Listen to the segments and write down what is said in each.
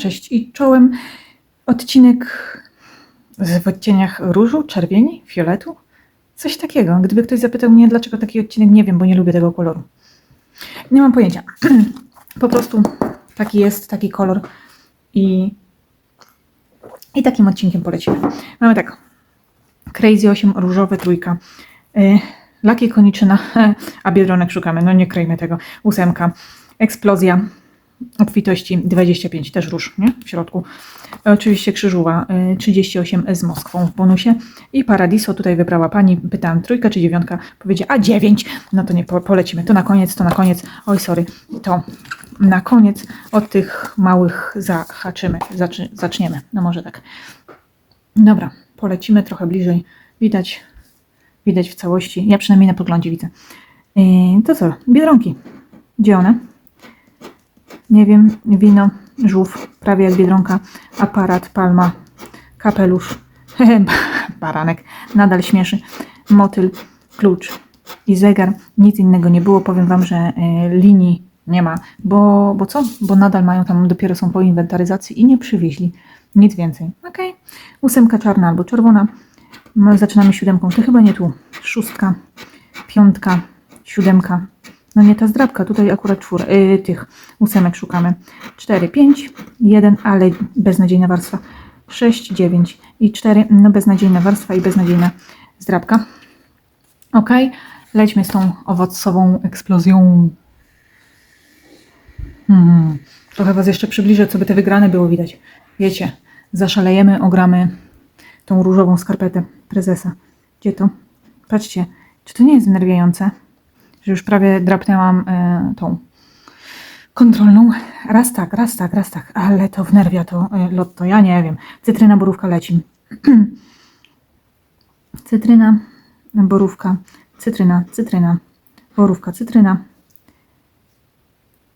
cześć i czołem odcinek w odcieniach różu, czerwieni, fioletu. Coś takiego. Gdyby ktoś zapytał mnie, dlaczego taki odcinek, nie wiem, bo nie lubię tego koloru. Nie mam pojęcia. Po prostu taki jest, taki kolor i, i takim odcinkiem polecimy. Mamy tak. Crazy 8, różowe, trójka. Yy, Laki koniczyna, a biedronek szukamy. No nie krejmy tego. Ósemka. Eksplozja obfitości 25, też róż, nie? W środku. Oczywiście krzyżuwa y, 38 z Moskwą w bonusie. I Paradiso tutaj wybrała pani. Pytałam trójka czy dziewiątka. Powiedziała, a dziewięć. No to nie po, polecimy. To na koniec, to na koniec. Oj, sorry. To na koniec od tych małych zahaczymy. Zaczy, zaczniemy. No może tak. Dobra, polecimy trochę bliżej. Widać, widać w całości. Ja przynajmniej na poglądzie widzę. Yy, to co? Biedronki. Gdzie one? Nie wiem, wino, żółw, prawie jak biedronka, aparat, palma, kapelusz, baranek, nadal śmieszy, motyl, klucz i zegar. Nic innego nie było. Powiem Wam, że e, linii nie ma, bo, bo co? Bo nadal mają tam, dopiero są po inwentaryzacji i nie przywieźli. Nic więcej. Ok. Ósemka czarna albo czerwona. No, zaczynamy siódemką. To chyba nie tu. Szóstka, piątka, siódemka. No nie ta zdrabka, tutaj akurat czwór, yy, tych ósemek szukamy. 4, 5, 1, ale beznadziejna warstwa. 6, 9 i 4, no beznadziejna warstwa i beznadziejna zdrabka. Ok, lećmy z tą owocową eksplozją. Hmm. Trochę Was jeszcze przybliżę, co by te wygrane było widać. Wiecie, zaszalejemy, ogramy tą różową skarpetę prezesa. Gdzie to? Patrzcie, czy to nie jest znerwiające? Że już prawie drapnęłam e, tą kontrolną. Raz tak, raz tak, raz tak, ale to wnerwia to e, lotto, ja nie wiem. Cytryna, borówka leci. cytryna, borówka, cytryna, cytryna, borówka, cytryna.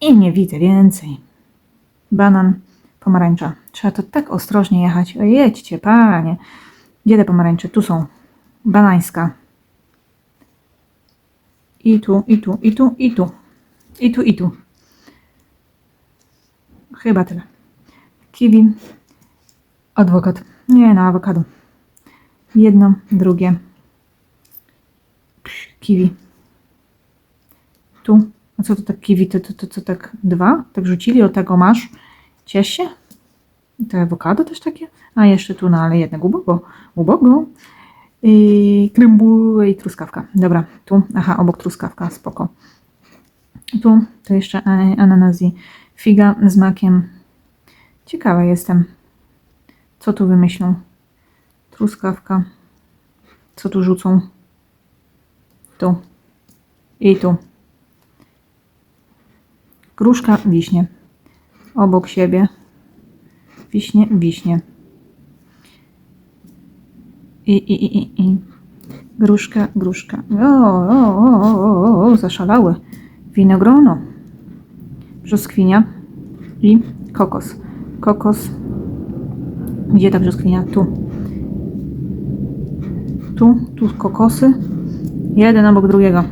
I nie widzę więcej. Banan, pomarańcza. Trzeba to tak ostrożnie jechać. Jedźcie, panie. Gdzie te pomarańcze? Tu są. Banańska. I tu, i tu, i tu, i tu. I tu, i tu. Chyba tyle. Kiwi. Adwokat. Nie, na awokado. Jedno, drugie. Kiwi. Tu. A co to tak kiwi? To, to, to co tak dwa? Tak rzucili? O tego masz? Ciesz się? To awokado też takie? A jeszcze tu, no ale jednak ubogo. Ubogo. I krymbu i truskawka. Dobra, tu, aha, obok truskawka, spoko. Tu to jeszcze ananas i figa z makiem. Ciekawa jestem, co tu wymyślą. Truskawka. Co tu rzucą? Tu. I tu. Gruszka, wiśnie. Obok siebie. Wiśnie, wiśnie. I, i, i, i, i. Gruszka, gruszka. O, o, o, o, o, o, zaszalałe. Winogrono. Brzoskwinia i kokos. Kokos. Gdzie ta brzoskwinia? Tu. Tu, tu kokosy. Jeden obok drugiego.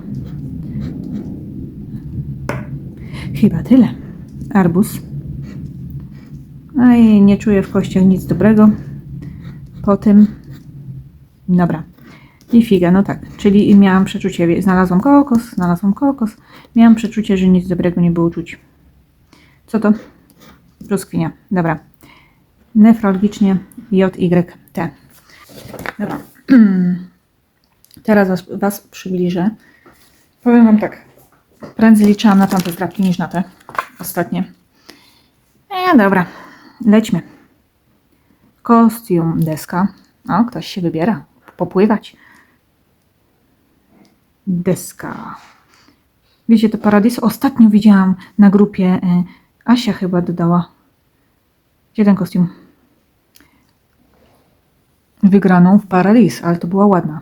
Chyba tyle. Arbuz. No i nie czuję w kościach nic dobrego. Po tym Dobra. I figa, no tak. Czyli miałam przeczucie, znalazłam kokos, znalazłam kokos. Miałam przeczucie, że nic dobrego nie było czuć. Co to? Brzoskwinia. Dobra. Nefrologicznie JYT. Dobra. Teraz was, was przybliżę. Powiem Wam tak. Prędzej liczyłam na tamte zdrabki niż na te ostatnie. E, dobra. Lećmy. Kostium deska. O, ktoś się wybiera popływać. Deska. Wiecie, to Paradis ostatnio widziałam na grupie. E, Asia chyba dodała. Gdzie ten kostium? Wygraną w Paradis, ale to była ładna.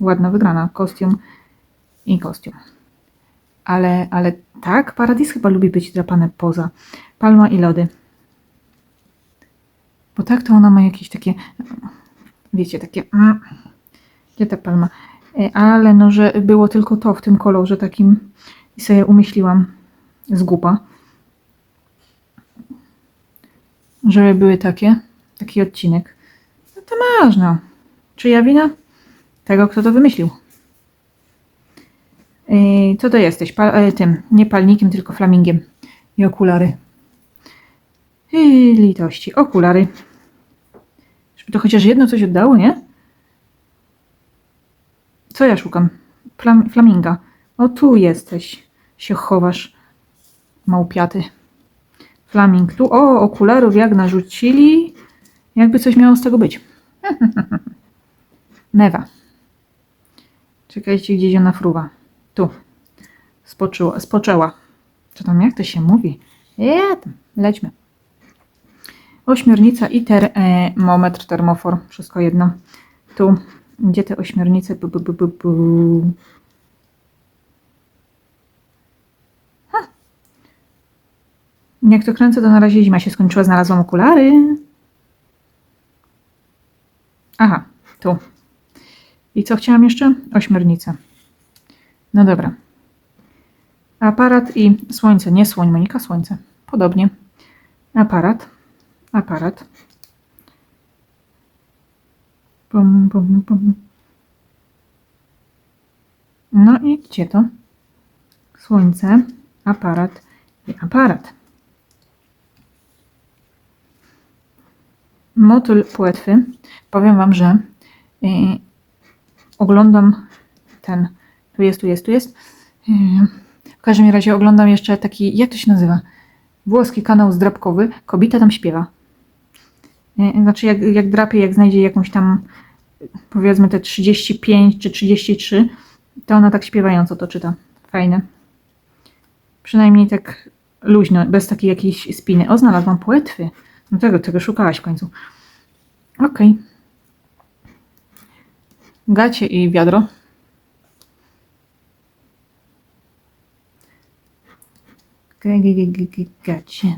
Ładna wygrana. Kostium i kostium. Ale, ale tak, Paradis chyba lubi być drapane poza. Palma i lody. Bo tak to ona ma jakieś takie, wiecie, takie... Gdzie ta palma? E, ale no, że było tylko to w tym kolorze takim i sobie umyśliłam z gupa. żeby były takie, taki odcinek. No to można. Czyja wina? Tego, kto to wymyślił. Yy, co to jesteś? Pa, e, tym, nie palnikiem, tylko flamingiem. I okulary. Litości. Okulary. Żeby to chociaż jedno coś oddało, nie? Co ja szukam? Flam, flaminga. O, tu jesteś. Się chowasz. Małpiaty. Flaming tu. O, okularów jak narzucili. Jakby coś miało z tego być. Mewa. Czekajcie, gdzieś ona fruwa. Tu. Spoczyła, spoczęła. Co tam, jak to się mówi? Ja tam, lećmy. Ośmiornica i termometr, termofor. Wszystko jedno. Tu. Gdzie te ośmiornice? Bu, bu, bu, bu. Ha. Jak to kręcę, to na razie zima się skończyła. Znalazłam okulary. Aha, tu. I co chciałam jeszcze? Ośmiornicę. No dobra. Aparat i słońce. Nie słoń, Monika, słońce. Podobnie. Aparat. Aparat. Pum, pum, pum. No i gdzie to? Słońce, aparat i aparat. Motyl płetwy. Powiem Wam, że yy, oglądam ten. Tu jest, tu jest, tu jest. Yy, w każdym razie oglądam jeszcze taki, jak to się nazywa? Włoski kanał zdrabkowy. Kobieta tam śpiewa. Yy, znaczy, jak, jak drapie, jak znajdzie jakąś tam, powiedzmy te 35 czy 33, to ona tak śpiewająco to czyta. Fajne. Przynajmniej tak luźno, bez takiej jakiejś spiny. O, znalazłam płetwy. No tego, tego szukałaś w końcu. Okej. Gacie i wiadro. Gacie.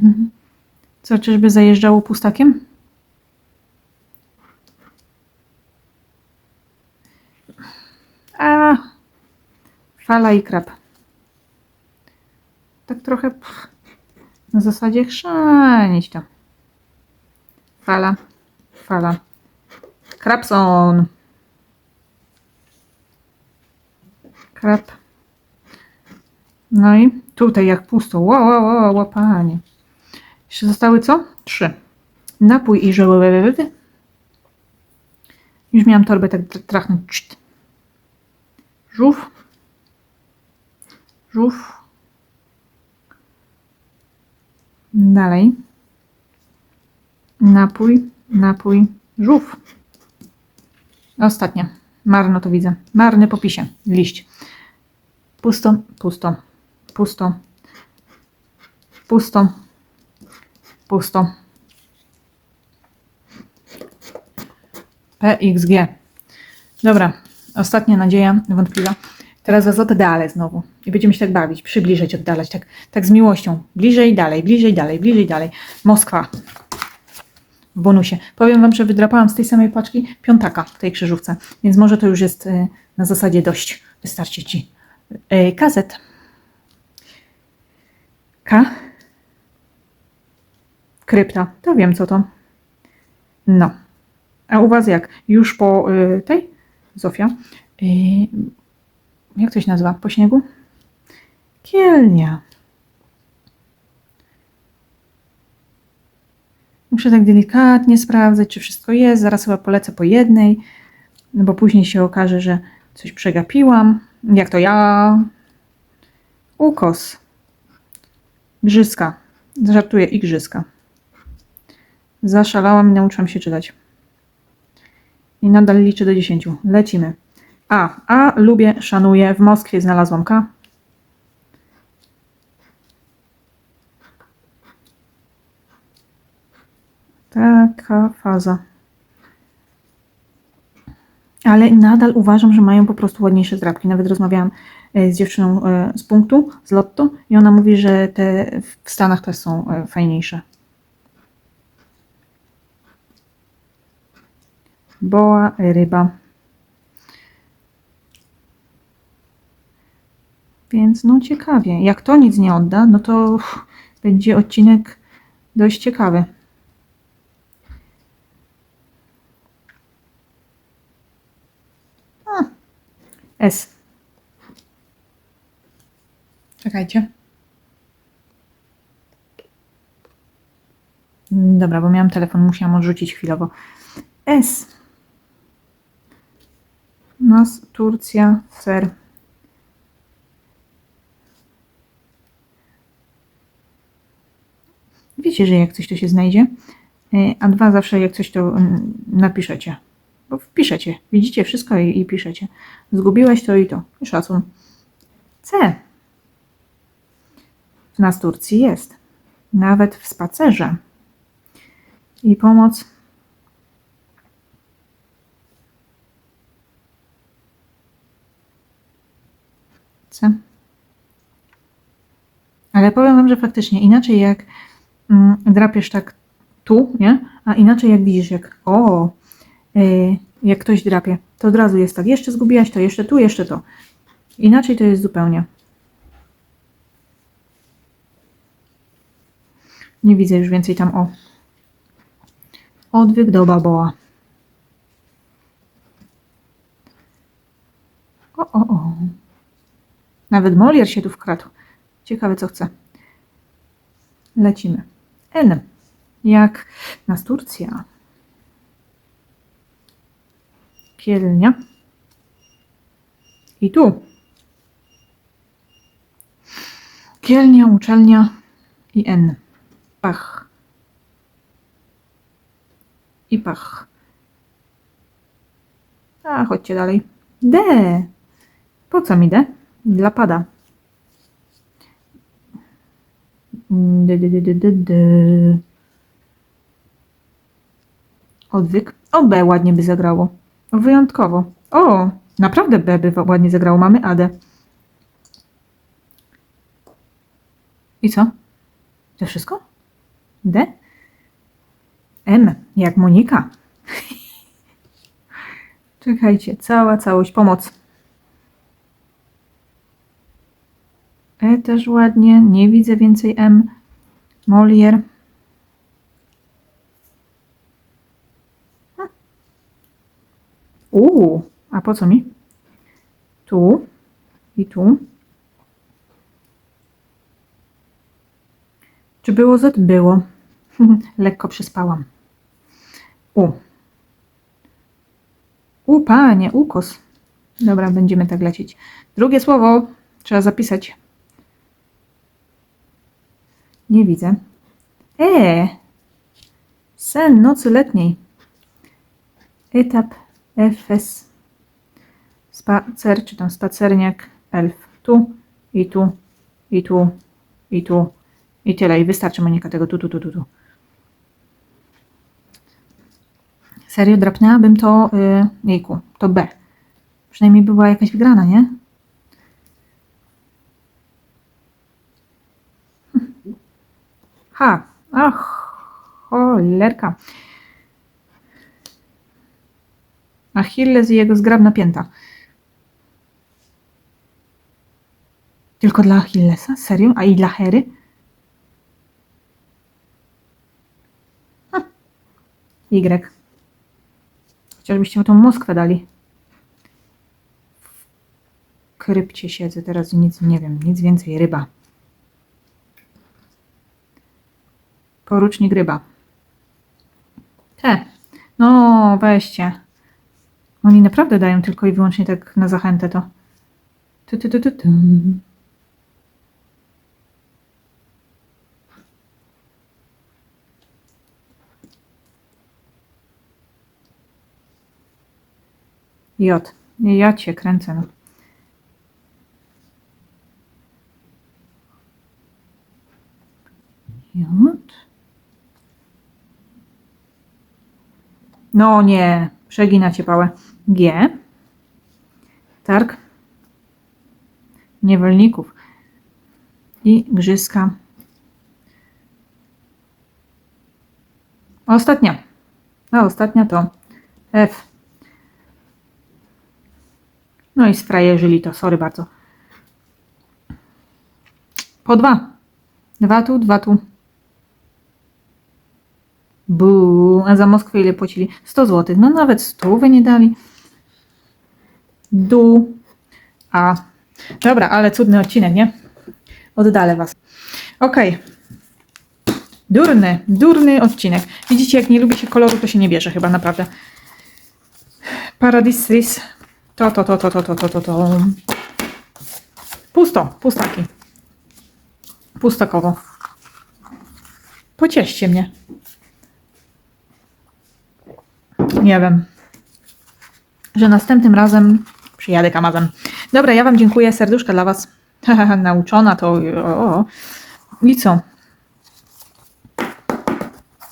Co, czyżby zajeżdżało pustakiem? A, fala i krab. Tak trochę pff, na zasadzie chrzanić to. Fala, fala. Krabson. Krab. No i tutaj jak pusto. Ło, ło, ło, łapanie. Jeszcze zostały co? Trzy. Napój i żołędy. Już miałam torbę tak tr- trachnąć. Żółw. Żółw. Dalej. Napój, napój, żółw. Ostatnia. Marno to widzę. Marny po pisie. Liść. Pusto, pusto, pusto, pusto, pusto. PXG. Dobra, ostatnia nadzieja, wątpliwa. Teraz was oddalę znowu i będziemy się tak bawić, przybliżać, oddalać, tak, tak z miłością. Bliżej, dalej, bliżej, dalej, bliżej, dalej. Moskwa. W bonusie. Powiem wam, że wydrapałam z tej samej paczki piątaka w tej krzyżówce, więc może to już jest y, na zasadzie dość. Wystarczy ci. Y, Kazet. K. Krypta. To wiem co to. No. A u was jak? Już po y, tej? Zofia. Jak to się nazywa? Po śniegu? Kielnia. Muszę tak delikatnie sprawdzać, czy wszystko jest. Zaraz chyba polecę po jednej, no bo później się okaże, że coś przegapiłam. Jak to ja? Ukos. Grzyska. Żartuję, igrzyska. Zaszalałam i nauczyłam się czytać. I nadal liczę do 10. Lecimy. A. A. Lubię, szanuję. W Moskwie znalazłam K. Taka faza. Ale nadal uważam, że mają po prostu ładniejsze zdrabki. Nawet rozmawiałam e, z dziewczyną e, z punktu, z Lotto i ona mówi, że te w Stanach też są e, fajniejsze. boa ryba. Więc no ciekawie. Jak to nic nie odda, no to uff, będzie odcinek dość ciekawy. A, S. Czekajcie. Dobra, bo miałam telefon, musiałam odrzucić chwilowo. S. Nas, Turcja, ser. Wiecie, że jak coś to się znajdzie, y, a dwa zawsze jak coś to mm, napiszecie. Bo wpiszecie. Widzicie wszystko i, i piszecie. Zgubiłeś to i to. I szacun. C. W nas Turcji jest. Nawet w spacerze. I pomoc. C. Ale powiem Wam, że faktycznie inaczej jak mm, drapiesz tak tu, nie? A inaczej jak widzisz, jak o, y, jak ktoś drapie, to od razu jest tak, jeszcze zgubiłaś to, jeszcze tu, jeszcze to. Inaczej to jest zupełnie. Nie widzę już więcej tam o. Odwyk do baboła. O, o, o. Nawet Molier się tu wkradł. Ciekawe, co chce. Lecimy. N. Jak nas Turcja. Kielnia. I tu. Kielnia, uczelnia i N. Pach. I pach. A, chodźcie dalej. D. Po co mi D? Dla pada. D, d, d, d, d, d. Odwyk. O, B ładnie by zagrało. Wyjątkowo. O, naprawdę B by ładnie zagrało. Mamy AD. I co? To wszystko? D? M, jak Monika. Czekajcie, cała całość, pomoc. E też ładnie, nie widzę więcej M. Molier. Uuu, a po co mi? Tu i tu. Czy było Z? Było. Lekko przespałam. U. U, panie, ukos. Dobra, będziemy tak lecieć. Drugie słowo trzeba zapisać. Nie widzę. E. Sen nocy letniej. Etap FS. Spacer, czy tam spacerniak elf. Tu i tu i tu i tu i tyle. I wystarczy Monika tego tu, tu, tu, tu, tu. Serio, drapnęłabym to, yy, jejku, to B. Przynajmniej by była jakaś wygrana, nie? Ha, ach, cholerka. Achilles i jego zgrabna pięta. Tylko dla Achillesa? Serio? A i dla Hery? Hm. Y. Chociażbyście mu tą Moskwę dali. W krypcie siedzę teraz i nic nie wiem, nic więcej. Ryba. Porucznik ryba. Te. No, weźcie. Oni naprawdę dają tylko i wyłącznie tak na zachętę to. Tu, tu, tu, tu, tu. J. Ja cię kręcę. No. J. No nie, przeginacie pałę. G. Targ. Niewolników. I grzyska. Ostatnia. A ostatnia to F. No i sfrajerzyli to, sorry bardzo. Po dwa. Dwa tu, dwa tu. Buu, a za Moskwę ile płacili? 100 zł. No nawet 100 wy nie dali. Du. A. Dobra, ale cudny odcinek, nie? Oddalę was. Okej. Durny, durny odcinek. Widzicie, jak nie lubi się koloru, to się nie bierze chyba, naprawdę. Paradisris. To, to, to, to, to, to, to, to, to. Pusto, pustaki. Pustakowo. Pocieszcie mnie. Nie wiem. Że następnym razem przyjadę kamazem. Dobra, ja Wam dziękuję. Serduszka dla Was. Nauczona to. O, o. I co?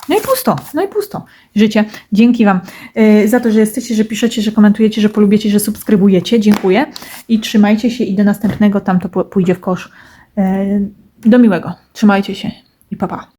No i pusto, no i pusto. Życie. Dzięki Wam y, za to, że jesteście, że piszecie, że komentujecie, że polubiecie, że subskrybujecie. Dziękuję. I trzymajcie się i do następnego tam to pójdzie w kosz. Y, do miłego. Trzymajcie się i pa pa.